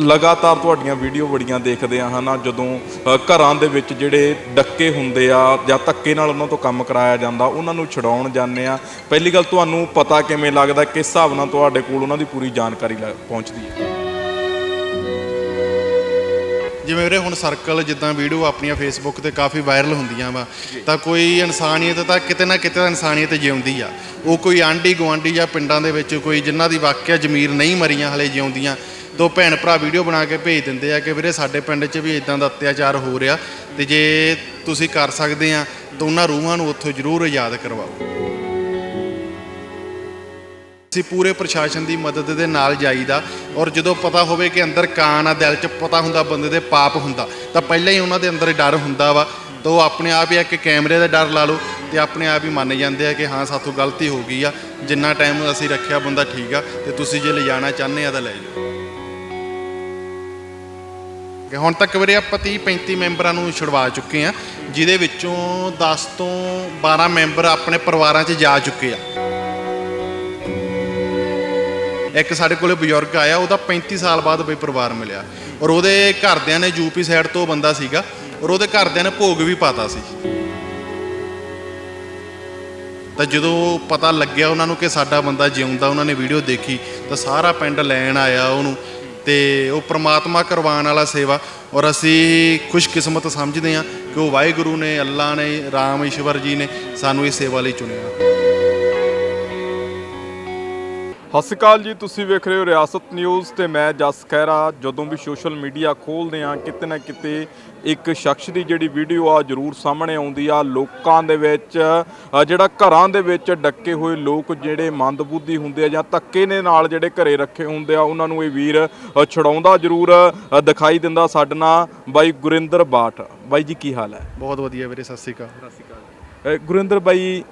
ਲਗਾਤਾਰ ਤੁਹਾਡੀਆਂ ਵੀਡੀਓ ਬੜੀਆਂ ਦੇਖਦੇ ਆ ਹਨਾ? ਜਦੋਂ ਘਰਾਂ ਦੇ ਵਿੱਚ ਜਿਹੜੇ ਡੱਕੇ ਹੁੰਦੇ ਆ ਜਾਂ ਧੱਕੇ ਨਾਲ ਉਹਨਾਂ ਤੋਂ ਕੰਮ ਕਰਾਇਆ ਜਾਂਦਾ ਉਹਨਾਂ ਨੂੰ ਛਡਾਉਣ ਜਾਂਦੇ ਆ। ਪਹਿਲੀ ਗੱਲ ਤੁਹਾਨੂੰ ਪਤਾ ਕਿਵੇਂ ਲੱਗਦਾ ਕਿਸ ਹਿਸਾਬ ਨਾਲ ਤੁਹਾਡੇ ਕੋਲ ਉਹਨਾਂ ਦੀ ਪੂਰੀ ਜਾਣਕਾਰੀ ਪਹੁੰਚਦੀ ਹੈ? ਜਿਵੇਂ ਵੀਰੇ ਹੁਣ ਸਰਕਲ ਜਿੱਦਾਂ ਵੀਡੀਓ ਆਪਣੀਆਂ ਫੇਸਬੁੱਕ ਤੇ ਕਾਫੀ ਵਾਇਰਲ ਹੁੰਦੀਆਂ ਵਾ ਤਾਂ ਕੋਈ ਇਨਸਾਨੀਅਤ ਤਾਂ ਕਿਤੇ ਨਾ ਕਿਤੇ ਇਨਸਾਨੀਅਤ ਜਿਉਂਦੀ ਆ। ਉਹ ਕੋਈ ਆਂਢੀ ਗੁਆਂਢੀ ਜਾਂ ਪਿੰਡਾਂ ਦੇ ਵਿੱਚ ਕੋਈ ਜਿਨ੍ਹਾਂ ਦੀ ਵਾਕਿਆ ਜ਼ਮੀਰ ਨਹੀਂ ਮਰੀਆਂ ਹਲੇ ਜਿਉਂਦੀਆਂ ਦੋ ਭੈਣ ਭਰਾ ਵੀਡੀਓ ਬਣਾ ਕੇ ਭੇਜ ਦਿੰਦੇ ਆ ਕਿ ਵੀਰੇ ਸਾਡੇ ਪਿੰਡ 'ਚ ਵੀ ਇਦਾਂ ਦਾ ਅਤਿਆਚਾਰ ਹੋ ਰਿਹਾ ਤੇ ਜੇ ਤੁਸੀਂ ਕਰ ਸਕਦੇ ਆ ਤਾਂ ਉਹਨਾਂ ਰੂਹਾਂ ਨੂੰ ਉੱਥੋਂ ਜ਼ਰੂਰ ਯਾਦ ਕਰਵਾਓ। ਅਸੀਂ ਪੂਰੇ ਪ੍ਰਸ਼ਾਸਨ ਦੀ ਮਦਦ ਦੇ ਨਾਲ ਜਾਈਦਾ ਔਰ ਜਦੋਂ ਪਤਾ ਹੋਵੇ ਕਿ ਅੰਦਰ ਕਾਨ ਆ, ਦਿਲ 'ਚ ਪਤਾ ਹੁੰਦਾ ਬੰਦੇ ਦੇ ਪਾਪ ਹੁੰਦਾ, ਤਾਂ ਪਹਿਲਾਂ ਹੀ ਉਹਨਾਂ ਦੇ ਅੰਦਰ ਡਰ ਹੁੰਦਾ ਵਾ। ਤਾਂ ਉਹ ਆਪਣੇ ਆਪ ਹੀ ਇੱਕ ਕੈਮਰੇ ਦਾ ਡਰ ਲਾ ਲਓ ਤੇ ਆਪਣੇ ਆਪ ਹੀ ਮੰਨ ਜਾਂਦੇ ਆ ਕਿ ਹਾਂ, ਸਾਥੋਂ ਗਲਤੀ ਹੋ ਗਈ ਆ। ਜਿੰਨਾ ਟਾਈਮ ਅਸੀਂ ਰੱਖਿਆ ਬੰਦਾ ਠੀਕ ਆ ਤੇ ਤੁਸੀਂ ਜੇ ਲਿਜਾਣਾ ਚਾਹੁੰਦੇ ਆ ਤਾਂ ਲੈ ਜਾਓ। ਕਿ ਹੁਣ ਤੱਕ ਵੀਰੇ ਆਪਾਂ 30 35 ਮੈਂਬਰਾਂ ਨੂੰ ਛੁਡਵਾ ਚੁੱਕੇ ਆ ਜਿਹਦੇ ਵਿੱਚੋਂ 10 ਤੋਂ 12 ਮੈਂਬਰ ਆਪਣੇ ਪਰਿਵਾਰਾਂ 'ਚ ਜਾ ਚੁੱਕੇ ਆ। ਇੱਕ ਸਾਡੇ ਕੋਲੇ ਬਜ਼ੁਰਗ ਆਇਆ, ਉਹਦਾ 35 ਸਾਲ ਬਾਅਦ ਬਈ ਪਰਿਵਾਰ ਮਿਲਿਆ। ਔਰ ਉਹਦੇ ਘਰਦਿਆਂ ਨੇ ਯੂਪੀ ਸਾਈਡ ਤੋਂ ਬੰਦਾ ਸੀਗਾ, ਔਰ ਉਹਦੇ ਘਰਦਿਆਂ ਨੇ ਭੋਗ ਵੀ ਪਾਤਾ ਸੀ। ਤਾਂ ਜਦੋਂ ਪਤਾ ਲੱਗਿਆ ਉਹਨਾਂ ਨੂੰ ਕਿ ਸਾਡਾ ਬੰਦਾ ਜਿਉਂਦਾ, ਉਹਨਾਂ ਨੇ ਵੀਡੀਓ ਦੇਖੀ, ਤਾਂ ਸਾਰਾ ਪਿੰਡ ਲੈਣ ਆਇਆ ਉਹਨੂੰ। ਤੇ ਉਹ ਪ੍ਰਮਾਤਮਾ ਕਰਵਾਉਣ ਵਾਲਾ ਸੇਵਾ। ਔਰ ਅਸੀਂ ਖੁਸ਼ਕਿਸਮਤ ਸਮਝਦੇ ਹਾਂ ਕਿ ਉਹ ਵਾਹਿਗੁਰੂ ਨੇ ਅੱਲਾ ਨੇ, ਰਾਮ ਈਸ਼ਵਰ ਜੀ ਨੇ ਸਾਨੂੰ ਇਸ ਸੇਵਾ ਲਈ ਚੁਣਿਆ। ਸਤਿ ਸ਼੍ਰੀ ਅਕਾਲ ਜੀ ਤੁਸੀਂ ਵੇਖ ਰਹੇ ਹੋ ਰਿਆਸਤ ਨਿਊਜ਼ ਤੇ ਮੈਂ ਜਸ ਖਹਿਰਾ। ਜਦੋਂ ਵੀ ਸੋਸ਼ਲ ਮੀਡੀਆ ਖੋਲਦੇ ਆ ਕਿਤੇ ਨਾ ਕਿਤੇ ਇੱਕ ਸ਼ਖਸ ਦੀ ਜਿਹੜੀ ਵੀਡੀਓ ਆ ਜ਼ਰੂਰ ਸਾਹਮਣੇ ਆਉਂਦੀ ਆ। ਲੋਕਾਂ ਦੇ ਵਿੱਚ ਜਿਹੜਾ ਘਰਾਂ ਦੇ ਵਿੱਚ ਡੱਕੇ ਹੋਏ ਲੋਕ ਜਿਹੜੇ ਮੰਦਬੁੱਧੀ ਹੁੰਦੇ ਆ ਜਾਂ ਧੱਕੇ ਨੇ ਨਾਲ ਜਿਹੜੇ ਘਰੇ ਰੱਖੇ ਹੁੰਦੇ ਆ ਉਹਨਾਂ ਨੂੰ ਇਹ ਵੀਰ ਛੁਡਾਉਂਦਾ ਜ਼ਰੂਰ ਦਿਖਾਈ ਦਿੰਦਾ ਸਾਡੇ ਨਾਲ। ਬਾਈ ਗੁਰਿੰਦਰ ਬਾਠ। ਬਾਈ ਜੀ ਕੀ ਹਾਲ ਹੈ? ਬਹੁਤ ਵਧੀਆ ਵੀਰੇ ਸਤਿ ਸ਼੍ਰੀ ਅਕਾਲ। ਅ, ਗੁਰਿੰਦਰ ਬਾਈ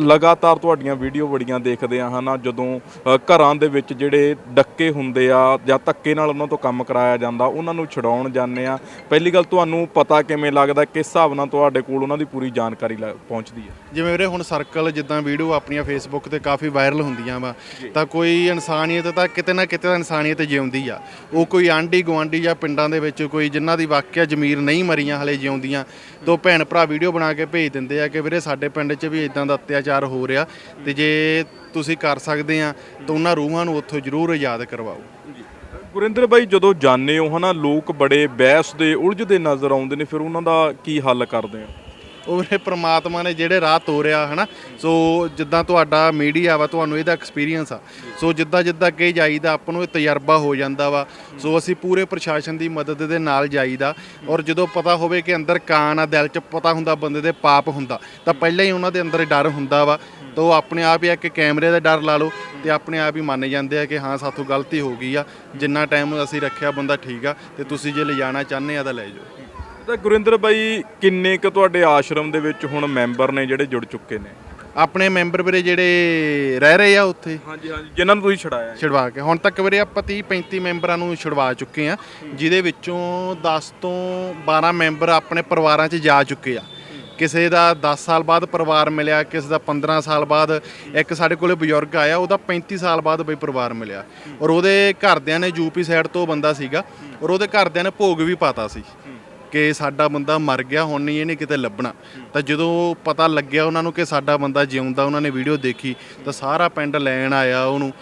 ਲਗਾਤਾਰ ਤੁਹਾਡੀਆਂ ਵੀਡੀਓ ਬੜੀਆਂ ਦੇਖਦੇ ਆ ਹਨਾ ਜਦੋਂ ਅ, ਘਰਾਂ ਦੇ ਵਿੱਚ ਜਿਹੜੇ ਡੱਕੇ ਹੁੰਦੇ ਆ ਜਾਂ ਧੱਕੇ ਨਾਲ ਉਹਨਾਂ ਤੋਂ ਕੰਮ ਕਰਾਇਆ ਜਾਂਦਾ ਉਹਨਾਂ ਨੂੰ ਛਡਾਉਣ ਜਾਂਦੇ ਆ। ਪਹਿਲੀ ਗੱਲ ਤੁਹਾਨੂੰ ਪਤਾ ਕਿਵੇਂ ਲੱਗਦਾ ਕਿਸ ਹਿਸਾਬ ਨਾਲ ਤੁਹਾਡੇ ਕੋਲ ਉਹਨਾਂ ਦੀ ਪੂਰੀ ਜਾਣਕਾਰੀ ਲ- ਪਹੁੰਚਦੀ ਹੈ? ਜਿਵੇਂ ਵੀਰੇ ਹੁਣ ਸਰਕਲ ਜਿੱਦਾਂ ਵੀਡੀਓ ਆਪਣੀਆਂ ਫੇਸਬੁੱਕ ਤੇ ਕਾਫੀ ਵਾਇਰਲ ਹੁੰਦੀਆਂ ਵਾ ਤਾਂ ਕੋਈ ਇਨਸਾਨੀਅਤ ਤਾਂ ਕਿਤੇ ਨਾ ਕਿਤੇ ਤਾਂ ਇਨਸਾਨੀਅਤ ਜਿਉਂਦੀ ਆ। ਉਹ ਕੋਈ ਆਂਢੀ ਗੁਆਂਢੀ ਜਾਂ ਪਿੰਡਾਂ ਦੇ ਵਿੱਚ ਕੋਈ ਜਿਨ੍ਹਾਂ ਦੀ ਵਾਕਿਆ ਜ਼ਮੀਰ ਨਹੀਂ ਮਰੀਆਂ ਹਲੇ ਜਿਉਂਦੀਆਂ ਤੋਂ ਭੈਣ ਭਰਾ ਵੀਡੀਓ ਬਣਾ ਕੇ ਭੇਜ ਦਿੰਦੇ ਆ ਕਿ ਵੀਰੇ ਸਾਡੇ ਪਿੰਡ 'ਚ ਵੀ ਇਦਾਂ ਦਾ ਅਤਿਆਚਾਰ ਹੋ ਰਿਹਾ ਤੇ ਜੇ ਤੁਸੀਂ ਕਰ ਸਕਦੇ ਆ, ਤਾਂ ਉਹਨਾਂ ਰੂਹਾਂ ਨੂੰ ਉੱਥੋਂ ਜ਼ਰੂਰ ਆਜ਼ਾਦ ਕਰਵਾਓ। ਗੁਰਿੰਦਰ ਬਾਈ, ਜਦੋਂ ਜਾਣੇ ਹੋ ਹਨਾ, ਲੋਕ ਬੜੇ ਬਹਿਸ ਦੇ ਉਲਝਦੇ ਨਜ਼ਰ ਆਉਂਦੇ ਨੇ, ਫਿਰ ਉਹਨਾਂ ਦਾ ਕੀ ਹੱਲ ਕਰਦੇ ਆ ਉਹ ਵੀਰੇ ਪ੍ਰਮਾਤਮਾ ਨੇ ਜਿਹੜੇ ਰਾਹ ਤੋਰਿਆ, ਹਨਾ? ਸੋ ਜਿੱਦਾਂ ਤੁਹਾਡਾ ਮੀਡੀਆ ਵਾ, ਤੁਹਾਨੂੰ ਇਹਦਾ ਐਕਸਪੀਰੀਅੰਸ ਆ। ਸੋ ਜਿੱਦਾਂ ਜਿੱਦਾਂ ਅੱਗੇ ਜਾਈਦਾ, ਆਪਾਂ ਨੂੰ ਇਹ ਤਜਰਬਾ ਹੋ ਜਾਂਦਾ ਵਾ। ਸੋ ਅਸੀਂ ਪੂਰੇ ਪ੍ਰਸ਼ਾਸਨ ਦੀ ਮਦਦ ਦੇ ਨਾਲ ਜਾਈਦਾ। ਔਰ ਜਦੋਂ ਪਤਾ ਹੋਵੇ ਕਿ ਅੰਦਰ ਕਾਨ ਆ, ਦਿਲ 'ਚ ਪਤਾ ਹੁੰਦਾ ਬੰਦੇ ਦੇ ਪਾਪ ਹੁੰਦਾ, ਤਾਂ ਪਹਿਲਾਂ ਹੀ ਉਹਨਾਂ ਦੇ ਅੰਦਰ ਡਰ ਹੁੰਦਾ ਵਾ। ਤਾਂ ਉਹ ਆਪਣੇ ਆਪ ਹੀ ਇੱਕ ਕੈਮਰੇ ਦਾ ਡਰ ਲਾ ਲਓ ਤੇ ਆਪਣੇ ਆਪ ਹੀ ਮੰਨ ਜਾਂਦੇ ਆ ਕਿ ਹਾਂ, ਸਾਥੋਂ ਗਲਤੀ ਹੋ ਗਈ ਆ। ਜਿੰਨਾ ਟਾਈਮ ਅਸੀਂ ਰੱਖਿਆ, ਬੰਦਾ ਠੀਕ ਆ ਤੇ ਤੁਸੀਂ ਜੇ ਲਿਜਾਣਾ ਚਾਹੁੰਦੇ ਆ ਤਾਂ ਲੈ ਜਾਓ। ਤਾਂ ਗੁਰਿੰਦਰ ਬਾਈ ਕਿੰਨੇ ਕੁ ਤੁਹਾਡੇ ਆਸ਼ਰਮ ਦੇ ਵਿੱਚ ਹੁਣ ਮੈਂਬਰ ਨੇ ਜਿਹੜੇ ਜੁੜ ਚੁੱਕੇ ਨੇ? ਆਪਣੇ ਮੈਂਬਰ ਵੀਰੇ ਜਿਹੜੇ ਰਹਿ ਰਹੇ ਆ ਉੱਥੇ। ਹਾਂਜੀ ਹਾਂਜੀ ਜਿਨ੍ਹਾਂ ਨੂੰ ਤੁਸੀਂ ਛਡਾਇਆ ਛੁਡਵਾ ਕੇ। ਹੁਣ ਤੱਕ ਵੀਰੇ ਆਪਾਂ 30 35 ਮੈਂਬਰਾਂ ਨੂੰ ਛੁਡਵਾ ਚੁੱਕੇ ਆ ਜਿਹਦੇ ਵਿੱਚੋਂ 10 ਤੋਂ 12 ਮੈਂਬਰ ਆਪਣੇ ਪਰਿਵਾਰਾਂ 'ਚ ਜਾ ਚੁੱਕੇ ਆ। ਕਿਸੇ ਦਾ 10 ਸਾਲ ਬਾਅਦ ਪਰਿਵਾਰ ਮਿਲਿਆ ਕਿਸੇ ਦਾ 15 ਸਾਲ ਬਾਅਦ ਇੱਕ ਸਾਡੇ ਕੋਲੇ ਬਜ਼ੁਰਗ ਆਇਆ ਉਹਦਾ 35 ਸਾਲ ਬਾਅਦ ਬਈ ਪਰਿਵਾਰ ਮਿਲਿਆ। ਔਰ ਉਹਦੇ ਘਰਦਿਆਂ ਨੇ ਯੂਪੀ ਸਾਈਡ ਤੋਂ ਬੰਦਾ ਸੀਗਾ ਔਰ ਉਹਦੇ ਘਰਦਿਆਂ ਨੇ ਭੋਗ ਵੀ ਪਾਤਾ ਸੀ। ਕਿ ਸਾਡਾ ਬੰਦਾ ਮਰ ਗਿਆ, ਹੁਣ ਨਹੀਂ ਇਹਨੇ ਕਿਤੇ ਲੱਭਣਾ। ਤਾਂ ਜਦੋਂ ਪਤਾ ਲੱਗਿਆ ਉਹਨਾਂ ਨੂੰ ਕਿ ਸਾਡਾ ਬੰਦਾ ਜਿਉਂਦਾ, ਉਹਨਾਂ ਨੇ ਵੀਡੀਓ ਦੇਖੀ, ਤਾਂ ਸਾਰਾ ਪਿੰਡ ਲੈਣ ਆਇਆ ਉਹਨੂੰ।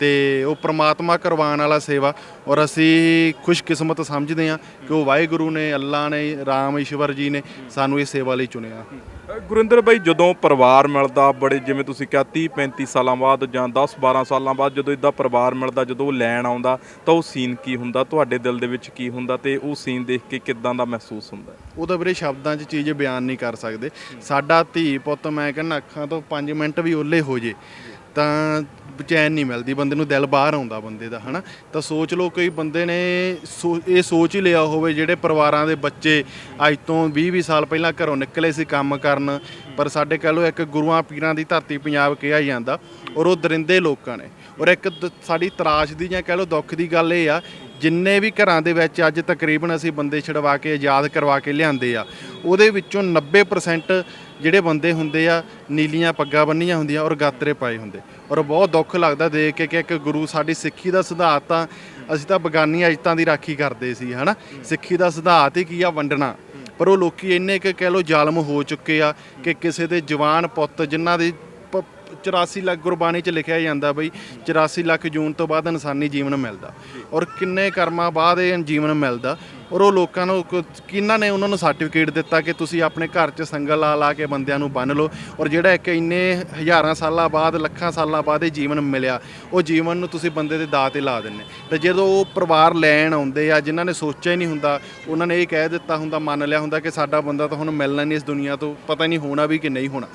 ਤੇ ਉਹ ਪ੍ਰਮਾਤਮਾ ਕਰਵਾਉਣ ਵਾਲਾ ਸੇਵਾ। ਔਰ ਅਸੀਂ ਖੁਸ਼ਕਿਸਮਤ ਸਮਝਦੇ ਹਾਂ ਕਿ ਉਹ ਵਾਹਿਗੁਰੂ ਨੇ ਅੱਲਾ ਨੇ, ਰਾਮ ਈਸ਼ਵਰ ਜੀ ਨੇ ਸਾਨੂੰ ਇਹ ਸੇਵਾ ਲਈ ਚੁਣਿਆ। ਗੁਰਿੰਦਰ ਬਾਈ, ਜਦੋਂ ਪਰਿਵਾਰ ਮਿਲਦਾ, ਬੜੇ ਜਿਵੇਂ ਤੁਸੀਂ ਕਿਹਾ 30 35 ਸਾਲਾਂ ਬਾਅਦ ਜਾਂ 10 12 ਸਾਲਾਂ ਬਾਅਦ ਜਦੋਂ ਇਦਾਂ ਪਰਿਵਾਰ ਮਿਲਦਾ, ਜਦੋਂ ਉਹ ਲੈਣ ਆਉਂਦਾ, ਤਾਂ ਉਹ ਸੀਨ ਕੀ ਹੁੰਦਾ? ਤੁਹਾਡੇ ਦਿਲ ਦੇ ਵਿੱਚ ਕੀ ਹੁੰਦਾ ਤੇ ਉਹ ਸੀਨ ਦੇਖ ਕੇ ਕਿਦਾਂ ਦਾ ਮਹਿਸੂਸ ਹੁੰਦਾ? ਉਹ ਤਾਂ ਵੀਰੇ ਸ਼ਬਦਾਂ 'ਚ ਚੀਜ਼ ਬਿਆਨ ਨਹੀਂ ਕਰ ਸਕਦੇ। ਸਾਡਾ ਧੀ ਪੁੱਤ, ਮੈਂ ਕਹਿੰਦਾ, ਅੱਖਾਂ ਤੋਂ 5 ਮਿੰਟ ਵੀ ਓਲੇ ਹੋ ਜੇ। ਤਾਂ ਚੈਨ ਨਹੀਂ ਮਿਲਦੀ, ਬੰਦੇ ਨੂੰ ਦਿਲ ਬਾਹਰ ਆਉਂਦਾ ਬੰਦੇ ਦਾ, ਹਨਾ? ਤਾਂ ਸੋਚ ਲਓ ਕੋਈ ਬੰਦੇ ਨੇ ਸੋ- ਇਹ ਸੋਚ ਹੀ ਲਿਆ ਹੋਵੇ ਜਿਹੜੇ ਪਰਿਵਾਰਾਂ ਦੇ ਬੱਚੇ ਅੱਜ ਤੋਂ 20 20 ਸਾਲ ਪਹਿਲਾਂ ਘਰੋਂ ਨਿਕਲੇ ਸੀ ਕੰਮ ਕਰਨ, ਪਰ ਸਾਡੇ ਕਹਿ ਲਓ ਇੱਕ ਗੁਰੂਆਂ ਪੀਰਾਂ ਦੀ ਧਰਤੀ ਪੰਜਾਬ ਕਿਹਾ ਜਾਂਦਾ, ਔਰ ਉਹ ਦਰਿੰਦੇ ਲੋਕਾਂ ਨੇ। ਔਰ ਇੱਕ ਦ- ਸਾਡੀ ਤਰਾਸ਼ ਦੀ ਜਾਂ ਕਹਿ ਲਓ ਦੁੱਖ ਦੀ ਗੱਲ ਇਹ ਆ, ਜਿੰਨੇ ਵੀ ਘਰਾਂ ਦੇ ਵਿੱਚ ਅੱਜ ਤਕਰੀਬਨ ਅਸੀਂ ਬੰਦੇ ਛਡਵਾ ਕੇ, ਆਜ਼ਾਦ ਕਰਵਾ ਕੇ ਲਿਆਂਦੇ ਆ, ਉਹਦੇ ਵਿੱਚੋਂ 90% ਜਿਹੜੇ ਬੰਦੇ ਹੁੰਦੇ ਆ, ਨੀਲੀਆਂ ਪੱਗਾਂ ਬੰਨੀਆਂ ਹੁੰਦੀਆਂ ਔਰ ਗਾਤਰੇ ਪਾਏ ਹੁੰਦੇ। ਔਰ ਬਹੁਤ ਦੁੱਖ ਲੱਗਦਾ ਦੇਖ ਕੇ ਕਿ ਇੱਕ ਗੁਰੂ ਸਾਡੀ ਸਿੱਖੀ ਦਾ ਸਿਧਾਂਤ ਤਾਂ ਅਸੀਂ ਤਾਂ ਬਗਾਨੀ ਅਜਤਾਂ ਦੀ ਰਾਖੀ ਕਰਦੇ ਸੀ, ਹਨਾ? ਸਿੱਖੀ ਦਾ ਸਿਧਾਂਤ ਹੀ ਕੀ ਆ? ਵੰਡਣਾ। ਪਰ ਉਹ ਲੋਕੀ ਇੰਨੇ ਕਿ ਕਹਿ ਲੋ ਜ਼ਾਲਮ ਹੋ ਚੁੱਕੇ ਆ ਕਿ ਕਿਸੇ ਦੇ ਜਵਾਨ ਪੁੱਤ ਜਿਨ੍ਹਾਂ ਦੇ ਪ- 84 ਲੱਖ ਗੁਰਬਾਣੀ 'ਚ ਲਿਖਿਆ ਜਾਂਦਾ ਬਈ 84 ਲੱਖ ਜੂਨ ਤੋਂ ਬਾਅਦ ਇਨਸਾਨੀ ਜੀਵਨ ਮਿਲਦਾ। ਔਰ ਕਿੰਨੇ ਕਰਮਾਂ ਬਾਅਦ ਇਹ ਜੀਵਨ ਮਿਲਦਾ। ਔਰ ਉਹ ਲੋਕਾਂ ਨੂੰ ਕੁ ਕਿਹਨਾਂ ਨੇ ਉਹਨਾਂ ਨੂੰ ਸਰਟੀਫਿਕੇਟ ਦਿੱਤਾ ਕਿ ਤੁਸੀਂ ਆਪਣੇ ਘਰ 'ਚ ਸੰਗਲ ਲਾ ਲਾ ਕੇ ਬੰਦਿਆਂ ਨੂੰ ਬੰਨ ਲਓ। ਔਰ ਜਿਹੜਾ ਇੱਕ ਇੰਨੇ ਹਜ਼ਾਰਾਂ ਸਾਲਾਂ ਬਾਅਦ, ਲੱਖਾਂ ਸਾਲਾਂ ਬਾਅਦ ਇਹ ਜੀਵਨ ਮਿਲਿਆ, ਉਹ ਜੀਵਨ ਨੂੰ ਤੁਸੀਂ ਬੰਦੇ ਦੇ ਦਾਅ ਤੇ ਲਾ ਦਿੰਦੇ। ਤੇ ਜਦੋਂ ਉਹ ਪਰਿਵਾਰ ਲੈਣ ਆਉਂਦੇ ਆ, ਜਿਨ੍ਹਾਂ ਨੇ ਸੋਚਿਆ ਹੀ ਨਹੀਂ ਹੁੰਦਾ, ਉਹਨਾਂ ਨੇ ਇਹ ਕਹਿ ਦਿੱਤਾ ਹੁੰਦਾ, ਮੰਨ ਲਿਆ ਹੁੰਦਾ ਕਿ ਸਾਡਾ ਬੰਦਾ ਤਾਂ ਹੁਣ ਮਿਲਣਾ ਨਹੀਂ ਇਸ ਦੁਨੀਆ ਤੋਂ, ਪਤਾ ਹੀ ਨਹੀਂ ਹੋਣਾ ਵੀ ਕਿ ਨਹੀਂ ਹੋਣਾ।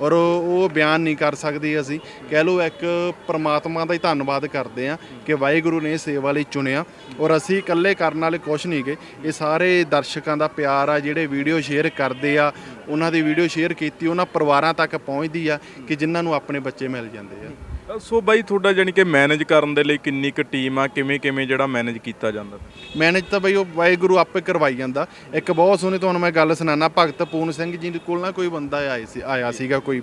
ਔਰ ਉਹ ਉਹ ਬਿਆਨ ਨਹੀਂ ਕਰ ਸਕਦੇ ਅਸੀਂ। ਕਹਿ ਲਓ ਇੱਕ ਪ੍ਰਮਾਤਮਾ ਦਾ ਹੀ ਧੰਨਵਾਦ ਕਰਦੇ ਆ ਕਿ ਵਾਹਿਗੁਰੂ ਨੇ ਇਸ ਸੇਵਾ ਲਈ ਚੁਣਿਆ। ਔਰ ਅਸੀਂ ਇਕੱਲੇ ਕਰਨ ਵਾਲੇ ਕੁਛ ਨਹੀਂ ਗਏ ਇਹ ਸਾਰੇ ਦਰਸ਼ਕਾਂ ਦਾ ਪਿਆਰ ਆ ਜਿਹੜੇ ਵੀਡੀਓ ਸ਼ੇਅਰ ਕਰਦੇ ਆ ਉਹਨਾਂ ਦੀ ਵੀਡੀਓ ਸ਼ੇਅਰ ਕੀਤੀ ਉਹਨਾਂ ਪਰਿਵਾਰਾਂ ਤੱਕ ਪਹੁੰਚਦੀ ਆ ਕਿ ਜਿਨ੍ਹਾਂ ਨੂੰ ਆਪਣੇ ਬੱਚੇ ਮਿਲ ਜਾਂਦੇ ਆ। ਸੋ ਬਾਈ ਤੁਹਾਡਾ ਜਾਨੀ ਕਿ ਮੈਨੇਜ ਕਰਨ ਦੇ ਲਈ ਕਿੰਨੀ ਕੁ ਟੀਮ ਆ ਕਿਵੇਂ ਕਿਵੇਂ ਜਿਹੜਾ ਮੈਨੇਜ ਕੀਤਾ ਜਾਂਦਾ? ਮੈਨੇਜ ਤਾਂ ਬਈ ਉਹ ਵਾਹਿਗੁਰੂ ਆਪੇ ਕਰਵਾਈ ਜਾਂਦਾ। ਇੱਕ ਬਹੁਤ ਸੋਹਣੀ ਤੁਹਾਨੂੰ ਮੈਂ ਗੱਲ ਸੁਣਾਣਾ ਭਗਤ ਪੂਰਨ ਸਿੰਘ ਜੀ ਦੇ ਕੋਲ ਨਾ ਕੋਈ ਬੰਦਾ ਆਇਆ ਸੀ ਆਇਆ ਸੀਗਾ ਕੋਈ।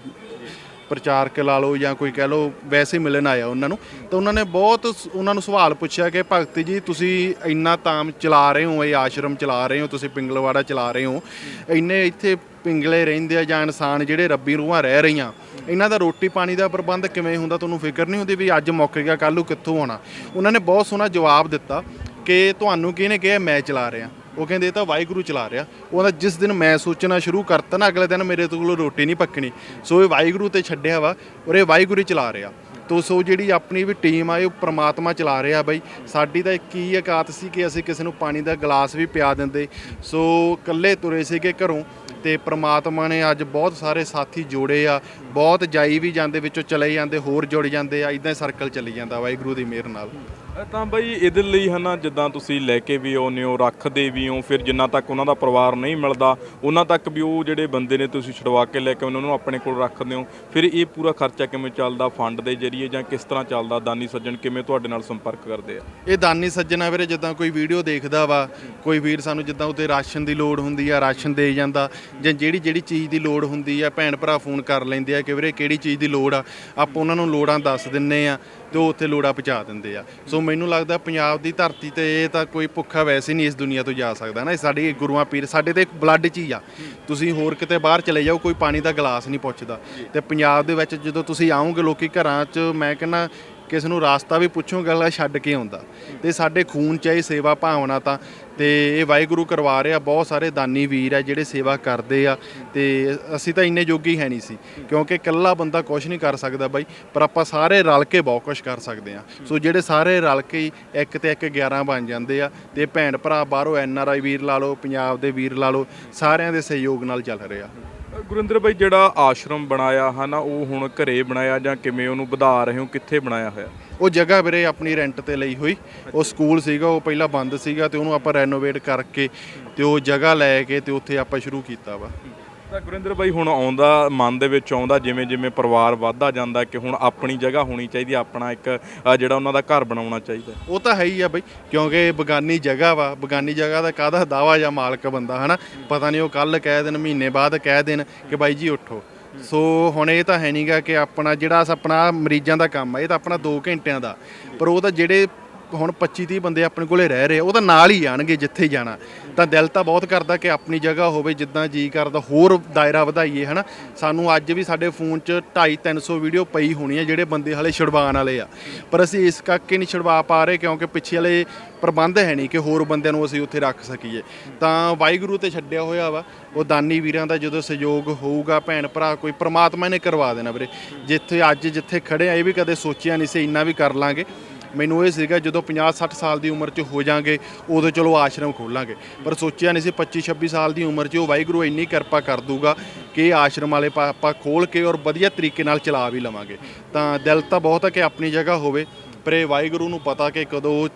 ਪ੍ਰਚਾਰਕ ਲਾ ਲਓ ਜਾਂ ਕੋਈ ਕਹਿ ਲਓ, ਵੈਸੇ ਮਿਲਣ ਆਇਆ ਉਹਨਾਂ ਨੂੰ। ਤਾਂ ਉਹਨਾਂ ਨੇ ਬਹੁਤ ਸ- ਉਹਨਾਂ ਨੂੰ ਸਵਾਲ ਪੁੱਛਿਆ ਕਿ, ਭਗਤ ਜੀ, ਤੁਸੀਂ ਇੰਨਾ ਤਾਮ ਚਲਾ ਰਹੇ ਹੋ, ਇਹ ਆਸ਼ਰਮ ਚਲਾ ਰਹੇ ਹੋ, ਤੁਸੀਂ ਪਿੰਗਲਵਾੜਾ ਚਲਾ ਰਹੇ ਹੋ। ਇੰਨੇ ਇੱਥੇ ਪਿੰਗਲੇ ਰਹਿੰਦੇ ਆ ਜਾਂ ਇਨਸਾਨ ਜਿਹੜੇ ਰੱਬੀ ਰੂਹਾਂ ਰਹਿ ਰਹੀਆਂ। ਇਹਨਾਂ ਦਾ ਰੋਟੀ ਪਾਣੀ ਦਾ ਪ੍ਰਬੰਧ ਕਿਵੇਂ ਹੁੰਦਾ, ਤੁਹਾਨੂੰ ਫਿਕਰ ਨਹੀਂ ਹੁੰਦੀ ਵੀ ਅੱਜ ਮੁੱਕ ਗਿਆ ਕੱਲ ਨੂੰ ਕਿੱਥੋਂ ਆਉਣਾ? ਉਹਨਾਂ ਨੇ ਬਹੁਤ ਸੋਹਣਾ ਜਵਾਬ ਦਿੱਤਾ ਕਿ, ਤੁਹਾਨੂੰ ਕਿਹਨੇ ਕਿਹਾ, ਮੈਂ ਚਲਾ ਰਿਹਾ। ਉਹ ਕਹਿੰਦੇ ਇਹ ਤਾਂ ਵਾਹਿਗੁਰੂ ਚਲਾ ਰਿਹਾ। ਉਹਦਾ ਜਿਸ ਦਿਨ ਮੈਂ ਸੋਚਣਾ ਸ਼ੁਰੂ ਕਰਤਾ ਨਾ, ਅਗਲੇ ਦਿਨ ਮੇਰੇ ਤੋਂ ਕੋਲ ਰੋਟੀ ਨਹੀਂ ਪੱਕਣੀ। ਸੋ ਇਹ ਵਾਹਿਗੁਰੂ ਤੇ ਛੱਡਿਆ ਵਾ ਔਰ ਇਹ ਵਾਹਿਗੁਰੂ ਹੀ ਚਲਾ ਰਿਹਾ। ਤੋ ਸੋ ਜਿਹੜੀ ਆਪਣੀ ਵੀ ਟੀਮ ਆ, ਇਹ ਪ੍ਰਮਾਤਮਾ ਚਲਾ ਰਿਹਾ ਬਾਈ। ਸਾਡੀ ਤਾਂ ਇੱਕ ਹੀ ਇਕਾਤ ਸੀ ਕਿ ਅਸੀਂ ਕਿਸੇ ਨੂੰ ਪਾਣੀ ਦਾ ਗਲਾਸ ਵੀ ਪਿਆ ਦਿੰਦੇ। ਸੋ ਇਕੱਲੇ ਤੁਰੇ ਸੀਗੇ ਘਰੋਂ ਤੇ ਪ੍ਰਮਾਤਮਾ ਨੇ ਅੱਜ ਬਹੁਤ ਸਾਰੇ ਸਾਥੀ ਜੋੜੇ ਆ। ਬਹੁਤ ਜਾਈ ਵੀ ਜਾਂਦੇ, ਵਿੱਚੋਂ ਚਲੇ ਜਾਂਦੇ, ਹੋਰ ਜੁੜ ਜਾਂਦੇ ਆ। ਇਦਾਂ ਸਰਕਲ ਚੱਲੀ ਜਾਂਦਾ ਵਾਹਿਗੁਰੂ ਦੀ ਮਿਹਰ ਨਾਲ। ਤਾਂ ਬਾਈ ਇਹਦੇ ਲਈ ਹਨਾ ਜਿੱਦਾਂ ਤੁਸੀਂ ਲੈ ਕੇ ਵੀ ਆਉਂਦੇ ਹੋ, ਰੱਖਦੇ ਵੀ ਹੋ, ਫਿਰ ਜਿੰਨਾ ਤੱਕ ਉਹਨਾਂ ਦਾ ਪਰਿਵਾਰ ਨਹੀਂ ਮਿਲਦਾ, ਉਹਨਾਂ ਤੱਕ ਵੀ ਉਹ ਜਿਹੜੇ ਬੰਦੇ ਨੇ ਤੁਸੀਂ ਛਡਵਾ ਕੇ ਲੈ ਕੇ ਉਹਨਾਂ ਨੂੰ ਆਪਣੇ ਕੋਲ ਰੱਖਦੇ ਹੋ। ਫਿਰ ਇਹ ਪੂਰਾ ਖਰਚਾ ਕਿਵੇਂ ਚੱਲਦਾ, ਫੰਡ ਦੇ ਜਰੀਏ ਜਾਂ ਕਿਸ ਤਰ੍ਹਾਂ ਚੱਲਦਾ, ਦਾਨੀ ਸੱਜਣ ਕਿਵੇਂ ਤੁਹਾਡੇ ਨਾਲ ਸੰਪਰਕ ਕਰਦੇ ਆ? ਇਹ ਦਾਨੀ ਸੱਜਣ ਆ ਵੀਰੇ, ਜਿੱਦਾਂ ਕੋਈ ਵੀਡੀਓ ਦੇਖਦਾ ਵਾ, ਕੋਈ ਵੀਰ ਸਾਨੂੰ ਜਿੱਦਾਂ ਉਤੇ ਰਾਸ਼ਨ ਦੀ ਲੋੜ ਹੁੰਦੀ ਆ, ਰਾਸ਼ਨ ਦੇ ਜਾਂਦਾ, ਜਾਂ ਜਿਹੜੀ ਜਿਹੜੀ ਚੀਜ਼ ਦੀ ਲੋੜ ਹੁੰਦੀ ਆ, ਭੈਣ ਭਰਾ ਫੋਨ ਕਰ ਲੈਂਦੇ ਆ ਕਿ ਵੀਰੇ ਕਿਹੜੀ ਚੀਜ਼ ਦੀ ਲੋੜ ਆ, ਆਪਾਂ ਉਹਨਾਂ ਨੂੰ ਲੋੜਾਂ ਦੱਸ ਦਿੰਨੇ ਆ। ਤੇ ਉਹ ਉੱਥੇ ਲੋੜਾ ਪਹੁੰਚਾ ਦਿੰਦੇ ਆ। ਸੋ ਮੈਨੂੰ ਲੱਗਦਾ ਪੰਜਾਬ ਦੀ ਧਰਤੀ ਤੇ ਇਹ ਤਾਂ ਕੋਈ ਭੁੱਖਾ ਵੈਸੇ ਨਹੀਂ ਇਸ ਦੁਨੀਆ ਤੋਂ ਜਾ ਸਕਦਾ ਨਾ। ਇਹ ਸਾਡੀ ਗੁਰੂਆਂ ਪੀਰ, ਸਾਡੇ ਤੇ ਬਲੱਡ ਚ ਹੀ ਆ। ਤੁਸੀਂ ਹੋਰ ਕਿਤੇ ਬਾਹਰ ਚਲੇ ਜਾਓ, ਕੋਈ ਪਾਣੀ ਦਾ ਗਲਾਸ ਨਹੀਂ ਪੁੱਛਦਾ। ਤੇ ਪੰਜਾਬ ਦੇ ਵਿੱਚ ਜਦੋਂ ਤੁਸੀਂ ਆਓਗੇ, ਲੋਕੀ ਘਰਾਂ 'ਚ, ਮੈਂ ਕਹਿੰਦਾ ਕਿਸ ਨੂੰ ਰਾਸਤਾ ਵੀ ਪੁੱਛੋ ਅਗਲਾ ਛੱਡ ਕੇ ਆਉਂਦਾ। ਤੇ ਸਾਡੇ ਖੂਨ ਚ ਇਹ ਸੇਵਾ ਭਾਵਨਾ ਤਾਂ। ਤੇ ਇਹ ਵਾਹਿਗੁਰੂ ਕਰਵਾ ਰਿਹਾ, ਬਹੁਤ ਸਾਰੇ ਦਾਨੀ ਵੀਰ ਆ ਜਿਹੜੇ ਸੇਵਾ ਕਰਦੇ ਆ। ਤੇ ਅਸੀਂ ਤਾਂ ਇੰਨੇ ਜੋਗੀ ਹੈ ਨਹੀਂ ਸੀ, ਕਿਉਂਕਿ ਇਕੱਲਾ ਬੰਦਾ ਕੁਝ ਨਹੀਂ ਕਰ ਸਕਦਾ ਬਾਈ, ਪਰ ਆਪਾਂ ਸਾਰੇ ਰਲ ਕੇ ਬਹੁਤ ਕੁਝ ਕਰ ਸਕਦੇ ਆ ਸੋ ਜਿਹੜੇ ਸਾਰੇ ਰਲ ਕੇ ਹੀ ਇੱਕ ਤੇ ਇੱਕ 11 ਬਣ ਜਾਂਦੇ ਆ, ਤੇ ਭੈਣ ਭਰਾ ਬਾਹਰੋਂ ਐਨ ਆਰ ਆਈ ਵੀਰ ਲਾ ਲਓ, ਪੰਜਾਬ ਦੇ ਵੀਰ ਲਾ ਲਓ, ਸਾਰਿਆਂ ਦੇ ਸਹਿਯੋਗ ਨਾਲ ਚੱਲ ਰਿਹਾ। ਗੁਰਿੰਦਰ ਬਾਈ, ਜਿਹੜਾ ਆਸ਼ਰਮ ਬਣਾਇਆ ਹੈ ਨਾ, ਉਹ ਹੁਣ ਘਰੇ ਬਣਾਇਆ ਜਾਂ ਕਿਵੇਂ ਉਹਨੂੰ ਵਧਾ ਰਹੇ ਹੋ, ਕਿੱਥੇ ਬਣਾਇਆ ਹੋਇਆ? ਉਹ ਜਗ੍ਹਾ ਵੀਰੇ ਆਪਣੀ ਰੈਂਟ ਤੇ ਲਈ ਹੋਈ। ਉਹ ਸਕੂਲ ਸੀਗਾ, ਉਹ ਪਹਿਲਾਂ ਬੰਦ ਸੀਗਾ ਤੇ ਉਹਨੂੰ ਆਪਾਂ ਰੈਨੋਵੇਟ ਕਰਕੇ ਤੇ ਉਹ ਜਗ੍ਹਾ ਲੈ ਕੇ ਤੇ ਉੱਥੇ ਆਪਾਂ ਸ਼ੁਰੂ ਕੀਤਾ ਵਾ। ਤਾਂ ਗੁਰਿੰਦਰ ਬਾਈ ਹੁਣ ਆਉਂਦਾ ਮਨ ਦੇ ਵਿੱਚ ਆਉਂਦਾ ਜਿਵੇਂ ਜਿਵੇਂ ਪਰਿਵਾਰ ਵੱਧਦਾ ਜਾਂਦਾ ਕਿ ਹੁਣ ਆਪਣੀ ਜਗ੍ਹਾ ਹੋਣੀ ਚਾਹੀਦੀ ਆਪਣਾ ਇੱਕ ਅ, ਜਿਹੜਾ ਉਹਨਾਂ ਦਾ ਘਰ ਬਣਾਉਣਾ ਚਾਹੀਦਾ। ਉਹ ਤਾਂ ਹੈ ਹੀ ਆ ਬਈ ਕਿਉਂਕਿ ਇਹ ਬਗਾਨੀ ਜਗ੍ਹਾ ਵਾ ਬਗਾਨੀ ਜਗ੍ਹਾ ਦਾ ਕਾਹਦਾ ਦਾਵਾ ਜਾਂ ਮਾਲਕ ਬੰਦਾ ਹਨਾ? ਪਤਾ ਨਹੀਂ ਉਹ ਕੱਲ ਕਹਿ ਦੇਣ ਮਹੀਨੇ ਬਾਅਦ ਕਹਿ ਦੇਣ ਕਿ ਬਾਈ ਜੀ ਉੱਠੋ। ਸੋ ਹੁਣ ਇਹ ਤਾਂ ਹੈ ਨਹੀਂਗਾ ਕਿ ਆਪਣਾ ਜਿਹੜਾ ਸ- ਆਪਣਾ ਮਰੀਜ਼ਾਂ ਦਾ ਕੰਮ ਆ ਇਹ ਤਾਂ ਆਪਣਾ 2 ਘੰਟਿਆਂ ਦਾ। ਪਰ ਉਹ ਤਾਂ ਜਿਹੜੇ ਹੁਣ 25 30 ਬੰਦੇ ਆਪਣੇ ਕੋਲੇ ਰਹਿ ਰਹੇ ਉਹ ਤਾਂ ਨਾਲ ਹੀ ਜਾਣਗੇ ਜਿੱਥੇ ਜਾਣਾ। ਤਾਂ ਦਿਲ ਤਾਂ ਬਹੁਤ ਕਰਦਾ ਕਿ ਆਪਣੀ ਜਗ੍ਹਾ ਹੋਵੇ, ਜਿੱਦਾਂ ਜੀ ਕਰਦਾ, ਹੋਰ ਦਾਇਰਾ ਵਧਾਈਏ, ਹਨਾ? ਸਾਨੂੰ ਅੱਜ ਵੀ ਸਾਡੇ ਫੋਨ 'ਚ 2.5 300 ਵੀਡੀਓ ਪਈ ਹੋਣੀ ਆ, ਜਿਹੜੇ ਬੰਦੇ ਹਲੇ ਛੁਡਵਾਉਣ ਵਾਲੇ ਆ। ਪਰ ਅਸੀਂ ਇਸ ਕਰਕੇ ਨਹੀਂ ਛੁਡਵਾ ਪਾ ਰਹੇ, ਕਿਉਂਕਿ ਪਿੱਛੇ ਵਾਲੇ ਪ੍ਰਬੰਧ ਹੈ ਨਹੀਂ ਕਿ ਹੋਰ ਬੰਦਿਆਂ ਨੂੰ ਅਸੀਂ ਉੱਥੇ ਰੱਖ ਸਕੀਏ। ਤਾਂ ਵਾਹਿਗੁਰੂ ਤੇ ਛੱਡਿਆ ਹੋਇਆ ਵਾ, ਉਹ ਦਾਨੀ ਵੀਰਾਂ ਦਾ ਜਦੋਂ ਸਹਿਯੋਗ ਹੋਊਗਾ, ਭੈਣ ਭਰਾ ਕੋਈ ਪ੍ਰਮਾਤਮਾ ਨੇ ਕਰਵਾ ਦੇਣਾ ਵੀਰੇ। ਜਿੱਥੇ ਅੱਜ ਜਿੱਥੇ ਖੜੇ ਆ, ਇਹ ਵੀ ਕਦੇ ਸੋਚਿਆ ਨਹੀਂ ਸੀ, ਇੰਨਾ ਵੀ ਕਰ ਲਾਂਗੇ। ਮੈਨੂੰ ਇਹ ਸੀਗਾ ਜਦੋਂ 50 60 ਸਾਲ ਦੀ ਉਮਰ 'ਚ ਹੋ ਜਾਾਂਗੇ, ਉਦੋਂ ਚਲੋ ਆਸ਼ਰਮ ਖੋਲਾਂਗੇ। ਪਰ ਸੋਚਿਆ ਨਹੀਂ ਸੀ 25 26 ਸਾਲ ਦੀ ਉਮਰ 'ਚ ਉਹ ਵਾਹਿਗੁਰੂ ਇੰਨੀ ਕਿਰਪਾ ਕਰ ਦੂਗਾ ਕਿ ਇਹ ਆਸ਼ਰਮ ਵਾਲੇ ਪਾ- ਆਪਾਂ ਖੋਲ ਕੇ ਔਰ ਵਧੀਆ ਤਰੀਕੇ ਨਾਲ ਚਲਾ ਵੀ ਲਵਾਂਗੇ। ਤਾਂ ਦਿਲ ਤਾਂ ਬਹੁਤ ਹੈ ਕਿ ਆਪਣੀ ਜਗ੍ਹਾ ਹੋਵੇ, ਪਰ ਇਹ ਵਾਹਿਗੁਰੂ ਨੂੰ ਪਤਾ ਕਿ ਕਦੋਂ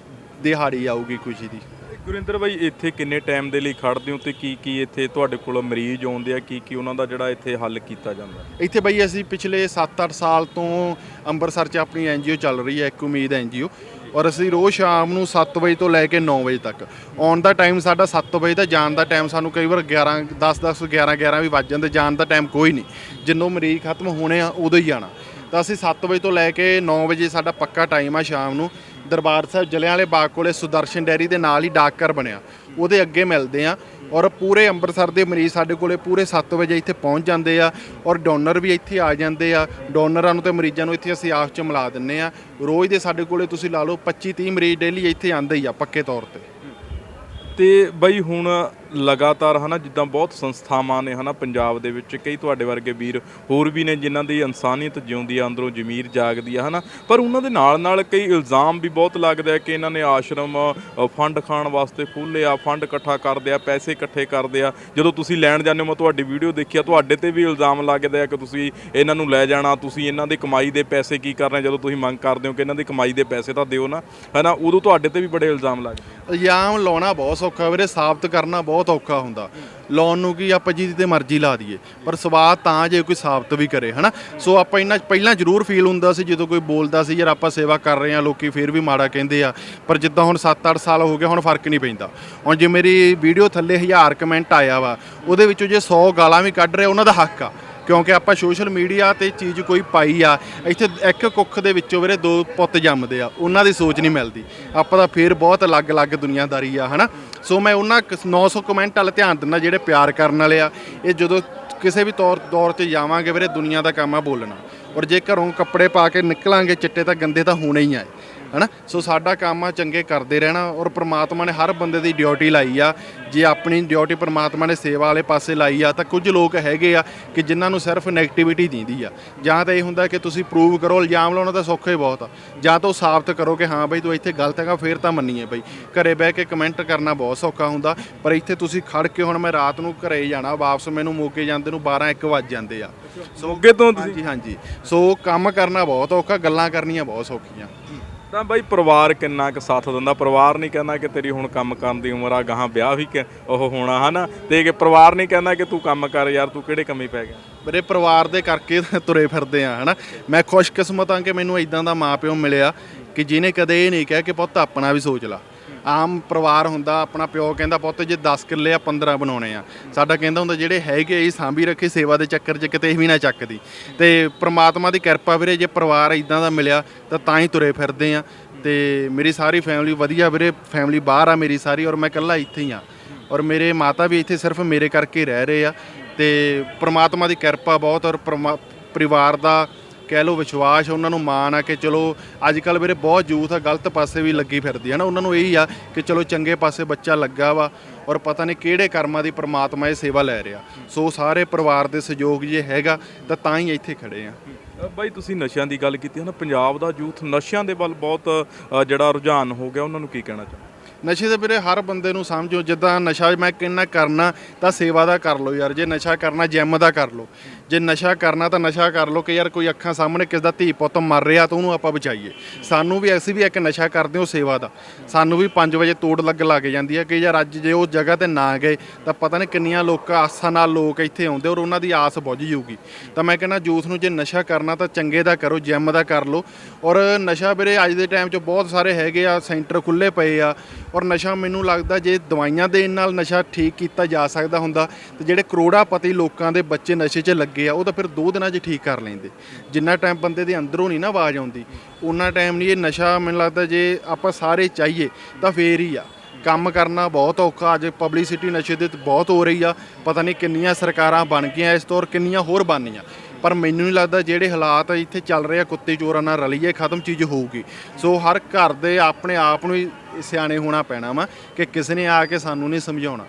ਦਿਹਾੜੀ ਆਊਗੀ ਖੁਸ਼ੀ ਦੀ। ਗੁਰਿੰਦਰ ਬਾਈ, ਇੱਥੇ ਕਿੰਨੇ ਟਾਈਮ ਦੇ ਲਈ ਖੜਦੇ ਹੋ ਤੇ ਕੀ ਕੀ ਇੱਥੇ ਤੁਹਾਡੇ ਕੋਲ ਮਰੀਜ਼ ਆਉਂਦੇ ਆ? ਕੀ ਕੀ ਉਹਨਾਂ ਦਾ ਜਿਹੜਾ ਇੱਥੇ ਹੱਲ ਕੀਤਾ ਜਾਂਦਾ? ਇੱਥੇ ਬਾਈ, ਅਸੀਂ ਪਿਛਲੇ 7-8 ਸਾਲ ਤੋਂ ਅੰਮ੍ਰਿਤਸਰ 'ਚ ਆਪਣੀ ਐਨਜੀਓ ਚੱਲ ਰਹੀ ਹੈ, ਇੱਕ ਉਮੀਦ ਐਨਜੀਓ ਔਰ ਅਸੀਂ ਰੋਜ਼ ਸ਼ਾਮ ਨੂੰ 7 ਵਜੇ ਤੋਂ ਲੈ ਕੇ 9 ਵਜੇ ਤੱਕ। ਆਉਣ ਦਾ ਟਾਈਮ ਸਾਡਾ 7 ਵਜੇ ਦਾ ਜਾਣ ਦਾ ਟਾਈਮ ਸਾਨੂੰ ਕਈ ਵਾਰ 11 10 10 11 11 ਵੀ ਵੱਜ ਜਾਂਦੇ, ਜਾਣ ਦਾ ਟਾਈਮ ਕੋਈ ਨਹੀਂ। ਜਿੰਨੋਂ ਮਰੀਜ਼ ਖਤਮ ਹੋਣੇ ਆ, ਉਦੋਂ ਹੀ ਜਾਣਾ ਤਾਂ ਅਸੀਂ 7 ਵਜੇ ਤੋਂ ਲੈ ਕੇ 9 ਵਜੇ ਸਾਡਾ ਪੱਕਾ ਟਾਈਮ ਆ ਸ਼ਾਮ ਨੂੰ। ਦਰਬਾਰ ਸਾਹਿਬ ਜਲਿਆਂਵਾਲੇ ਬਾਗ ਕੋਲੇ ਸੁਦਰਸ਼ਨ ਡੈਰੀ ਦੇ ਨਾਲ ਹੀ ਡਾਕਘਰ ਬਣਿਆ। ਉਹਦੇ ਅੱਗੇ ਮਿਲਦੇ ਆ ਔਰ ਪੂਰੇ ਅੰਮ੍ਰਿਤਸਰ ਦੇ ਮਰੀਜ਼ ਸਾਡੇ ਕੋਲੇ ਪੂਰੇ 7 ਵਜੇ ਇੱਥੇ ਪਹੁੰਚ ਜਾਂਦੇ ਆ ਔਰ ਡੋਨਰ ਵੀ ਇੱਥੇ ਆ ਜਾਂਦੇ ਆ। ਡੋਨਰਾਂ ਨੂੰ ਤੇ ਮਰੀਜ਼ਾਂ ਨੂੰ ਇੱਥੇ ਅਸੀਂ ਆਪਸ ਚ ਮਿਲਾ ਦਿੰਨੇ ਆ ਰੋਜ਼ ਦੇ ਸਾਡੇ ਕੋਲੇ ਤੁਸੀਂ ਲਾ ਲਓ 25 30 ਮਰੀਜ਼ ਡੇਲੀ ਇੱਥੇ ਆਉਂਦੇ ਹੀ ਆ ਪੱਕੇ ਤੌਰ ਤੇ। ਤੇ ਬਈ ਹੁਣ ਲਗਾਤਾਰ ਹਨਾ ਜਿੱਦਾਂ ਬਹੁਤ ਸੰਸਥਾਵਾਂ ਨੇ ਹਨਾ ਪੰਜਾਬ ਦੇ ਵਿੱਚ ਕਈ ਤੁਹਾਡੇ ਵਰਗੇ ਵੀਰ ਹੋਰ ਵੀ ਨੇ ਜਿਨ੍ਹਾਂ ਦੀ ਇਨਸਾਨੀਅਤ ਜਿਉਂਦੀ ਆ ਅੰਦਰੋਂ ਜ਼ਮੀਰ ਜਾਗਦੀ ਆ ਹਨਾ। ਪਰ ਉਹਨਾਂ ਦੇ ਨਾਲ ਨਾਲ ਕਈ ਇਲਜ਼ਾਮ ਵੀ ਬਹੁਤ ਲੱਗਦੇ ਆ ਕਿ ਇਹਨਾਂ ਨੇ ਆਸ਼ਰਮ ਅ, ਫੰਡ ਖਾਣ ਵਾਸਤੇ ਖੋਲ੍ਹੇ ਆ ਫੰਡ ਇਕੱਠਾ ਕਰਦੇ ਆ ਪੈਸੇ ਇਕੱਠੇ ਕਰਦੇ ਆ। ਜਦੋਂ ਤੁਸੀਂ ਲੈਣ ਜਾਂਦੇ ਹੋ ਮੈਂ ਤੁਹਾਡੀ ਵੀਡੀਓ ਦੇਖੀ ਆ ਤੁਹਾਡੇ ਤੇ ਵੀ ਇਲਜ਼ਾਮ ਲੱਗਦਾ ਆ ਕਿ ਤੁਸੀਂ ਇਹਨਾਂ ਨੂੰ ਲੈ ਜਾਣਾ ਤੁਸੀਂ ਇਹਨਾਂ ਦੀ ਕਮਾਈ ਦੇ ਪੈਸੇ ਕੀ ਕਰਨੇ ਜਦੋਂ ਤੁਸੀਂ ਮੰਗ ਕਰਦੇ ਹੋ ਕਿ ਇਹਨਾਂ ਦੀ ਕਮਾਈ ਦੇ ਪੈਸੇ ਤਾਂ ਦਿਓ ਨਾ ਹਨਾ। ਉਦੋਂ ਤੁਹਾਡੇ ਤੇ ਵੀ ਬੜੇ ਇਲਜ਼ਾਮ ਲੱਗਦੇ ਇਲਜ਼ਾਮ ਲਾਉਣਾ ਬਹੁਤ ਸੌਖਾ ਵੀਰੇ ਸਾਬਤ ਕਰਨਾ ਬਹੁਤ ਬਹੁਤ ਔਖਾ ਹੁੰਦਾ। ਲਾਉਣ ਨੂੰ ਕੀ ਆਪਾਂ ਜਿਹਦੀ ਤੇ ਮਰਜ਼ੀ ਲਾ ਦਈਏ। ਪਰ ਸਵਾਦ ਤਾਂ ਜੇ ਕੋਈ ਸਾਬਤ ਵੀ ਕਰੇ, ਹਨਾ? ਸੋ ਆਪਾਂ ਇਹਨਾਂ ਪਹਿਲਾਂ ਜ਼ਰੂਰ ਫੀਲ ਹੁੰਦਾ ਸੀ, ਜਦੋਂ ਕੋਈ ਬੋਲਦਾ ਸੀ, ਯਾਰ ਆਪਾਂ ਸੇਵਾ ਕਰ ਰਹੇ ਹਾਂ, ਲੋਕੀ ਫੇਰ ਵੀ ਮਾੜਾ ਕਹਿੰਦੇ ਆ। ਪਰ ਜਿੱਦਾਂ ਹੁਣ 7-8 ਸਾਲ ਹੋ ਗਏ, ਹੁਣ ਫ਼ਰਕ ਨਹੀਂ ਪੈਂਦਾ। ਹੁਣ ਜੇ ਮੇਰੀ ਵੀਡੀਓ ਥੱਲੇ 1000 ਕਮੈਂਟ ਆਇਆ ਵਾ, ਉਹਦੇ ਵਿੱਚੋਂ ਜੇ 100 ਗਾਲਾਂ ਵੀ ਕੱਢ ਰਹੇ, ਉਹਨਾਂ ਦਾ ਹੱਕ ਆ। ਕਿਉਂਕਿ ਆਪਾਂ ਸੋਸ਼ਲ ਮੀਡੀਆ ਤੇ ਚੀਜ਼ ਕੋਈ ਪਾਈ ਆ, ਇੱਥੇ ਇੱਕ ਕੁੱਖ ਦੇ ਵਿੱਚੋਂ ਵੀਰੇ ਦੋ ਪੁੱਤ ਜੰਮਦੇ ਆ, ਉਹਨਾਂ ਦੀ ਸੋਚ ਨਹੀਂ ਮਿਲਦੀ। ਆਪਾਂ ਤਾਂ ਫੇਰ ਬਹੁਤ ਅਲੱਗ-ਅਲੱਗ ਦੁਨੀਆਦਾਰੀ ਆ, ਹਨਾ? ਸੋ ਮੈਂ ਉਹਨਾਂ ਕ- 900 ਕਮੈਂਟ ਵੱਲ ਧਿਆਨ ਦਿੰਦਾ ਜਿਹੜੇ ਪਿਆਰ ਕਰਨ ਵਾਲੇ ਆ, ਇਹ ਜਦੋਂ ਕਿਸੇ ਵੀ ਤੌਰ, ਦੌਰ ਤੇ ਜਾਵਾਂਗੇ ਵੀਰੇ ਦੁਨੀਆ ਦਾ ਕੰਮ ਆ ਬੋਲਣਾ। ਔਰ ਜੇ ਘਰੋਂ ਕੱਪੜੇ ਪਾ ਕੇ ਨਿਕਲਾਂਗੇ, ਚਿੱਟੇ ਤਾਂ ਗੰਦੇ ਤਾਂ ਹੋਣੇ ਹੀ ਆ। ਹਨਾ? ਸੋ ਸਾਡਾ ਕੰਮ ਆ ਚੰਗੇ ਕਰਦੇ ਰਹਿਣਾ ਔਰ ਪ੍ਰਮਾਤਮਾ ਨੇ ਹਰ ਬੰਦੇ ਦੀ ਡਿਊਟੀ ਲਾਈ ਆ। ਜੇ ਆਪਣੀ ਡਿਊਟੀ ਪ੍ਰਮਾਤਮਾ ਨੇ ਸੇਵਾ ਵਾਲੇ ਪਾਸੇ ਲਾਈ ਆ ਤਾਂ ਕੁਝ ਲੋਕ ਹੈਗੇ ਆ ਕਿ ਜਿਨ੍ਹਾਂ ਨੂੰ ਸਿਰਫ ਨੈਗੇਟਿਵਿਟੀ ਦਿੰਦੀ ਆ। ਜਾਂ ਤਾਂ ਇਹ ਹੁੰਦਾ ਕਿ ਤੁਸੀਂ ਪ੍ਰੂਵ ਕਰੋ ਇਲਜ਼ਾਮ ਲਾਉਣਾ ਤਾਂ ਸੌਖਾ ਹੀ ਬਹੁਤ ਆ। ਜਾਂ ਤਾਂ ਉਹ ਸਾਬਤ ਕਰੋ ਕਿ ਹਾਂ ਬਈ ਤੂੰ ਇੱਥੇ ਗਲਤ ਹੈਗਾ ਫੇਰ ਤਾਂ ਮੰਨੀਏ ਬਈ। ਘਰੇ ਬਹਿ ਕੇ ਕਮੈਂਟ ਕਰਨਾ ਬਹੁਤ ਸੌਖਾ ਹੁੰਦਾ ਪਰ ਇੱਥੇ ਤੁਸੀਂ ਖੜ ਕੇ ਹੁਣ ਮੈਂ ਰਾਤ ਨੂੰ ਘਰੇ ਜਾਣਾ ਵਾਪਸ ਮੈਨੂੰ ਮੋਕੇ ਜਾਂਦੇ ਨੂੰ 12 1 ਵੱਜ ਜਾਂਦੇ ਆ। ਸੋਗੇ ਤੋਂ ਤੁਸੀਂ? ਹਾਂਜੀ। ਹਾਂਜੀ ਸੋ ਕੰਮ ਕਰਨਾ ਬਹੁਤ ਔਖਾ ਗੱਲਾਂ ਕਰਨੀਆਂ ਬਹੁਤ ਸੌਖੀਆਂ। ਤਾਂ ਬਾਈ ਪਰਿਵਾਰ ਕਿੰਨਾ ਕੁ ਸਾਥ ਦਿੰਦਾ? ਪਰਿਵਾਰ ਨਹੀਂ ਕਹਿੰਦਾ ਕਿ ਤੇਰੀ ਹੁਣ ਕੰਮ ਕਰਨ ਦੀ ਉਮਰ ਆ, ਗਾਹਾਂ ਵਿਆਹ ਵੀ ਕਿ ਉਹ ਹੋਣਾ, ਹਨਾ? ਤੇ ਕਿ ਪਰਿਵਾਰ ਨਹੀਂ ਕਹਿੰਦਾ ਕਿ ਤੂੰ ਕੰਮ ਕਰ ਯਾਰ, ਤੂੰ ਕਿਹੜੇ ਕੰਮੀ ਪੈ ਗਿਆ? ਮੇਰੇ ਪਰਿਵਾਰ ਦੇ ਕਰਕੇ ਤੁਰੇ ਫਿਰਦੇ ਆ, ਹਨਾ? ਮੈਂ ਖੁਸ਼ਕਿਸਮਤ ਹਾਂ ਕਿ ਮੈਨੂੰ ਇਦਾਂ ਦਾ ਮਾਪਿਓ ਮਿਲਿਆ ਕਿ ਜਿਹਨੇ ਕਦੇ ਇਹ ਨਹੀਂ ਕਿਹਾ ਕਿ ਪੁੱਤ ਆਪਣਾ ਵੀ ਸੋਚ ਲਾ। ਆਮ ਪਰਿਵਾਰ ਹੁੰਦਾ, ਆਪਣਾ ਪਿਓ ਕਹਿੰਦਾ, ਪੁੱਤ ਜੇ 10 ਕਿੱਲੇ ਆ 15 ਬਣਾਉਣੇ ਆ। ਸਾਡਾ ਕਹਿੰਦਾ ਹੁੰਦਾ, ਜਿਹੜੇ ਹੈਗੇ ਇਹ ਸਾਂਭੀ ਰੱਖੇ, ਸੇਵਾ ਦੇ ਚੱਕਰ 'ਚ ਕਿਤੇ ਵੀ ਨਾ ਚੱਕਦੀ। ਤੇ ਪ੍ਰਮਾਤਮਾ ਦੀ ਕਿਰਪਾ ਵੀਰੇ, ਜੇ ਪਰਿਵਾਰ ਇਦਾਂ ਦਾ ਮਿਲਿਆ, ਤਾਂ ਤਾਂ ਹੀ ਤੁਰੇ ਫਿਰਦੇ ਆ। ਤੇ ਮੇਰੀ ਸਾਰੀ ਫੈਮਿਲੀ ਵਧੀਆ ਵੀਰੇ ਫੈਮਿਲੀ ਬਾਹਰ ਆ ਮੇਰੀ ਸਾਰੀ, ਔਰ ਮੈਂ ਇਕੱਲਾ ਇੱਥੇ ਹੀ ਆ। ਔਰ ਮੇਰੇ ਮਾਤਾ ਵੀ ਇੱਥੇ ਸਿਰਫ ਮੇਰੇ ਕਰਕੇ ਰਹਿ ਰਹੇ ਆ। ਤੇ ਪ੍ਰਮਾਤਮਾ ਦੀ ਕਿਰਪਾ ਬਹੁਤ, ਔਰ ਪਰਮਾ- ਪਰਿਵਾਰ ਦਾ ਕਹਿ ਲਓ ਵਿਸ਼ਵਾਸ ਉਹਨਾਂ ਨੂੰ ਮਾਣ ਆ ਕਿ ਚਲੋ ਅੱਜ ਕੱਲ ਵੀਰੇ ਬਹੁਤ ਯੂਥ ਆ ਗਲਤ ਪਾਸੇ ਵੀ ਲੱਗੀ ਫਿਰਦੀ ਹੈ ਨਾ ਉਹਨਾਂ ਨੂੰ ਇਹੀ ਆ ਕਿ ਚਲੋ ਚੰਗੇ ਪਾਸੇ ਬੱਚਾ ਲੱਗਾ ਵਾ ਔਰ ਪਤਾ ਨਹੀਂ ਕਿਹੜੇ ਕਰਮਾਂ ਦੀ ਪ੍ਰਮਾਤਮਾ ਇਹ ਸੇਵਾ ਲੈ ਰਿਹਾ। ਸੋ ਸਾਰੇ ਪਰਿਵਾਰ ਦੇ ਸਹਿਯੋਗ ਜੇ ਹੈਗਾ ਤਾਂ ਤਾਂ ਹੀ ਇੱਥੇ ਖੜੇ ਆ। ਬਾਈ ਤੁਸੀਂ ਨਸ਼ਿਆਂ ਦੀ ਗੱਲ ਕੀਤੀ ਹੈ ਨਾ ਪੰਜਾਬ ਦਾ ਯੂਥ ਨਸ਼ਿਆਂ ਦੇ ਵੱਲ ਬਹੁਤ ਜਿਹੜਾ ਰੁਝਾਨ ਹੋ ਗਿਆ ਉਹਨਾਂ ਨੂੰ ਕੀ ਕਹਿਣਾ ਚਾਹੁੰਦੇ ਨਸ਼ੇ ਦੇ ਵੀਰੇ ਹਰ ਬੰਦੇ ਨੂੰ ਸਮਝੋ ਜਿੱਦਾਂ ਨਸ਼ਾ ਮੈਂ ਕਿੰਨਾ ਕਰਨਾ ਤਾਂ ਸੇਵਾ ਦਾ ਕਰ ਲਓ ਯਾਰ ਜੇ ਨਸ਼ਾ ਕਰਨਾ ਜਿਮ ਦਾ ਕਰ ਲਓ। ਜੇ ਨਸ਼ਾ ਕਰਨਾ ਤਾਂ ਨਸ਼ਾ ਕਰ ਲਓ ਕਿ ਯਾਰ ਕੋਈ ਅੱਖਾਂ ਸਾਹਮਣੇ ਕਿਸ ਦਾ ਧੀ ਪੁੱਤ ਮਰ ਰਿਹਾ ਤਾਂ ਉਹਨੂੰ ਆਪਾਂ ਬਚਾਈਏ। ਸਾਨੂੰ ਵੀ ਅਸੀਂ ਵੀ ਇੱਕ ਨਸ਼ਾ ਕਰਦੇ ਹਾਂ ਸੇਵਾ ਦਾ। ਸਾਨੂੰ ਵੀ 5 ਵਜੇ ਤੋੜ ਲੱਗ ਲੱਗ ਜਾਂਦੀ ਹੈ ਕਿ ਯਾਰ ਅੱਜ ਜੇ ਉਹ ਜਗ੍ਹਾ ਤੇ ਨਾ ਗਏ ਤਾਂ ਪਤਾ ਨਹੀਂ ਕਿੰਨੀਆਂ ਲੋਕਾਂ ਆਸਾਂ ਨਾਲ ਲੋਕ ਇੱਥੇ ਆਉਂਦੇ ਔਰ ਉਹਨਾਂ ਦੀ ਆਸ ਬੁੱਝ ਜਾਊਗੀ। ਤਾਂ ਮੈਂ ਕਹਿੰਦਾ ਜੂਸ ਨੂੰ ਜੇ ਨਸ਼ਾ ਕਰਨਾ ਤਾਂ ਚੰਗੇ ਦਾ ਕਰੋ, ਜਿਮ ਦਾ ਕਰ ਲਓ। ਔਰ ਨਸ਼ਾ ਵੀਰੇ ਅੱਜ ਦੇ ਟਾਈਮ 'ਚ ਬਹੁਤ ਸਾਰੇ ਹੈਗੇ ਆ, ਸੈਂਟਰ ਖੁੱਲੇ ਪਏ ਆ। ਔਰ ਨਸ਼ਾ ਮੈਨੂੰ ਲੱਗਦਾ ਜੇ ਦਵਾਈਆਂ ਦੇਣ ਨਾਲ ਨਸ਼ਾ ਠੀਕ ਕੀਤਾ ਜਾ ਸਕਦਾ ਹੁੰਦਾ, ਤੇ ਜਿਹੜੇ ਕਰੋੜਾਪਤੀ ਲੋਕਾਂ ਦੇ ਬੱਚੇ ਨਸ਼ੇ 'ਚ ਲੱਗੇ ਆ, ਉਹ ਤਾਂ ਫਿਰ ਦੋ ਦਿਨਾਂ 'ਚ ਠੀਕ ਕਰ ਲੈਂਦੇ। ਜਿੰਨਾ ਟਾਈਮ ਬੰਦੇ ਦੇ ਅੰਦਰੋਂ ਨਹੀਂ ਨਾ ਆਵਾਜ਼ ਆਉਂਦੀ ਉਹਨਾਂ ਟਾਈਮ ਨਹੀਂ ਇਹ ਨਸ਼ਾ ਮੈਨੂੰ ਲੱਗਦਾ ਜੇ ਆਪਾਂ ਸਾਰੇ ਚਾਹੀਏ ਤਾਂ ਫੇਰ ਹੀ ਆ। ਕੰਮ ਕਰਨਾ ਬਹੁਤ ਔਖਾ, ਅੱਜ ਪਬਲਿਸਿਟੀ ਨਸ਼ੇ ਦੇ ਬਹੁਤ ਹੋ ਰਹੀ ਆ। ਪਤਾ ਨਹੀਂ ਕਿੰਨੀਆਂ ਸਰਕਾਰਾਂ ਬਣ ਗਈਆਂ ਇਸ ਤੌਰ ਕਿੰਨੀਆਂ ਹੋਰ ਬਣਨੀਆਂ। ਪਰ ਮੈਨੂੰ ਨਹੀਂ ਲੱਗਦਾ ਜਿਹੜੇ ਹਾਲਾਤ ਇੱਥੇ ਚੱਲ ਰਹੇ ਆ, ਕੁੱਤੇ ਚੋਰਾਂ ਨਾਲ ਰਲੀਏ, ਖਤਮ ਚੀਜ਼ ਹੋਊਗੀ। ਸੋ ਹਰ ਘਰ ਦੇ ਆਪਣੇ ਆਪ ਨੂੰ ਹੀ ਸਿਆਣੇ ਹੋਣਾ ਪੈਣਾ ਵਾ ਕਿ ਕਿਸੇ ਨੇ ਆ ਕੇ ਸਾਨੂੰ ਨਹੀਂ ਸਮਝਾਉਣਾ।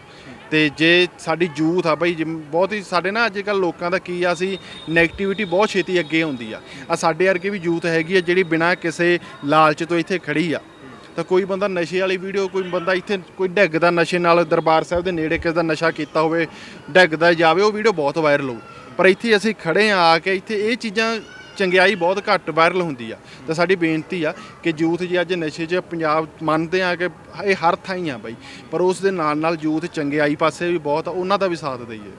ਤੇ ਜੇ ਸਾਡੀ ਯੂਥ ਆ ਬਈ, ਜਿਮ- ਬਹੁਤ ਹੀ ਸਾਡੇ ਨਾ ਅੱਜ ਕੱਲ ਲੋਕਾਂ ਦਾ ਕੀ ਆ ਸੀ 네ਗੇਟਿਵਿਟੀ ਬਹੁਤ ਛੇਤੀ ਅੱਗੇ ਹੁੰਦੀ ਆ। ਆ ਸਾਡੇ ਵਰਗੇ ਵੀ ਯੂਥ ਹੈਗੀ ਆ ਜਿਹੜੀ ਬਿਨਾਂ ਕਿਸੇ ਲਾਲਚ ਤੋਂ ਇੱਥੇ ਖੜੀ ਆ। ਤਾਂ ਕੋਈ ਬੰਦਾ ਨਸ਼ੇ ਵਾਲੀ ਵੀਡੀਓ, ਕੋਈ ਬੰਦਾ ਇੱਥੇ ਕੋਈ ਡਿੱਗਦਾ ਨਸ਼ੇ ਨਾਲ ਦਰਬਾਰ ਸਾਹਿਬ ਦੇ ਨੇੜੇ ਕਿਸੇ ਦਾ ਨਸ਼ਾ ਕੀਤਾ ਹੋਵੇ, ਡਿੱਗਦਾ ਜਾਵੇ, ਉਹ ਵੀਡੀਓ ਬਹੁਤ ਵਾਇਰਲ ਹੋਊ। ਪਰ ਇੱਥੇ ਅਸੀਂ ਖੜੇ ਆ ਆ ਕੇ ਇੱਥੇ ਇਹ ਚੀਜ਼ਾਂ ਚੰਗਿਆਈ ਬਹੁਤ ਘੱਟ ਵਾਇਰਲ ਹੁੰਦੀ ਆ। ਤਾਂ ਸਾਡੀ ਬੇਨਤੀ ਆ ਕਿ ਯੂਥ ਜੀ ਅੱਜ ਨਸ਼ੇ 'ਚ ਪੰਜਾਬ ਮੰਨਦੇ ਆ ਕਿ ਇਹ ਹਰ ਥਾਂ ਹੀ ਆ ਬਾਈ। ਪਰ ਉਸ ਦੇ ਨਾਲ ਨਾਲ ਯੂਥ ਚੰਗਿਆਈ ਪਾਸੇ ਵੀ ਬਹੁਤ ਆ ਉਹਨਾਂ ਦਾ ਵੀ ਸਾਥ ਦਈਏ।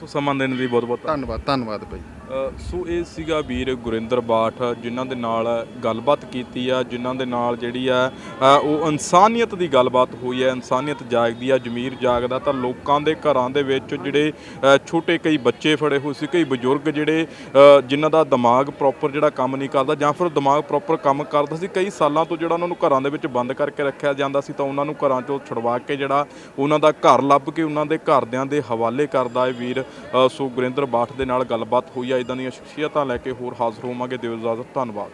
ਸੋ ਸਮਾਂ ਦੇਣ ਲਈ ਬਹੁਤ ਬਹੁਤ ਧੰਨਵਾਦ। ਧੰਨਵਾਦ ਬਾਈ। ਸੋ ਇਹ ਸੀਗਾ ਵੀਰ ਗੁਰਿੰਦਰ ਬਾਠ, ਜਿਨ੍ਹਾਂ ਦੇ ਨਾਲ ਗੱਲਬਾਤ ਕੀਤੀ ਆ, ਜਿਨ੍ਹਾਂ ਦੇ ਨਾਲ ਜਿਹੜੀ ਆ ਉਹ ਇਨਸਾਨੀਅਤ ਦੀ ਗੱਲਬਾਤ ਹੋਈ ਹੈ ਇਨਸਾਨੀਅਤ ਜਾਗਦੀ ਆ, ਜ਼ਮੀਰ ਜਾਗਦਾ, ਤਾਂ ਲੋਕਾਂ ਦੇ ਘਰਾਂ ਦੇ ਵਿੱਚ ਜਿਹੜੇ ਛੋਟੇ ਕਈ ਬੱਚੇ ਫੜੇ ਹੋਏ ਸੀ, ਕਈ ਬਜ਼ੁਰਗ ਜਿਹੜੇ ਜਿਨ੍ਹਾਂ ਦਾ ਦਿਮਾਗ ਪ੍ਰੋਪਰ ਜਿਹੜਾ ਕੰਮ ਨਹੀਂ ਕਰਦਾ, ਜਾਂ ਫਿਰ ਦਿਮਾਗ ਪ੍ਰੋਪਰ ਕੰਮ ਕਰਦਾ ਸੀ, ਕਈ ਸਾਲਾਂ ਤੋਂ ਜਿਹੜਾ ਉਹਨਾਂ ਨੂੰ ਘਰਾਂ ਦੇ ਵਿੱਚ ਬੰਦ ਕਰਕੇ ਰੱਖਿਆ ਜਾਂਦਾ ਸੀ, ਤਾਂ ਉਹਨਾਂ ਨੂੰ ਘਰਾਂ ਚੋਂ ਛੁਡਵਾ ਕੇ ਜਿਹੜਾ ਉਹਨਾਂ ਦਾ ਘਰ ਲੱਭ ਕੇ ਉਹਨਾਂ ਦੇ ਘਰਦਿਆਂ ਦੇ ਹਵਾਲੇ ਕਰਦਾ ਹੈ ਵੀਰ ਸੋ ਗੁਰਿੰਦਰ ਬਾਠ ਦੇ ਨਾਲ ਗੱਲਬਾਤ ਹੋਈ ਆ ਇਦਾਂ ਦੀਆਂ ਸ਼ਖਸੀਅਤਾਂ ਲੈ ਕੇ ਹੋਰ ਹਾਜ਼ਰ ਹੋਵਾਂਗੇ। ਦਿਓ ਇਜਾਜ਼ਤ ਧੰਨਵਾਦ।